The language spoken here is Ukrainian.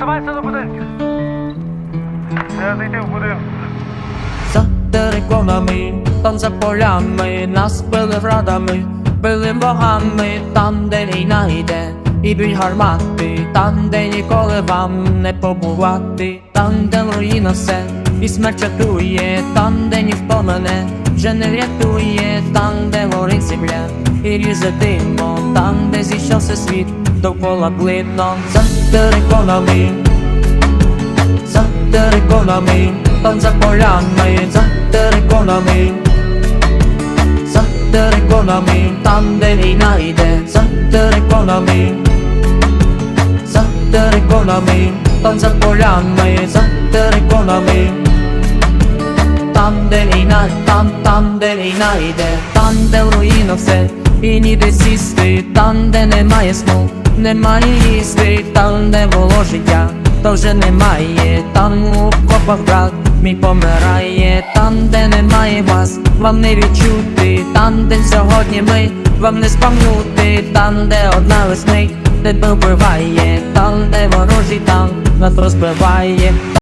Просувайся до будинків. Треба зайти в будинок. За териконами, там за полями, нас били врадами, били богами, там, де війна йде, і бій гармати, там, де ніколи вам не побувати, там, де руїна все, і смерть чатує, там, де ніхто мене вже не врятує, там, де горить земля, і різе димо, там, де зійшовся світ, довкола блидно, за териконами за териконами, там за полями, за териконами, за териконами, там де війна йде, за териконами, за териконами, там за полями, за териконами. Там, де війна, там, там, де війна йде, там, де в руїнах все, і ніде сісти, там, де немає сну, немає їсти, там, де було життя, то вже немає, там у копах брат мій помирає, там, де немає вас, вам не відчути, там, де сьогодні ми, вам не спам'нути, там, де одна весни, тебе вбиває, там, де ворожий танк нас розбиває.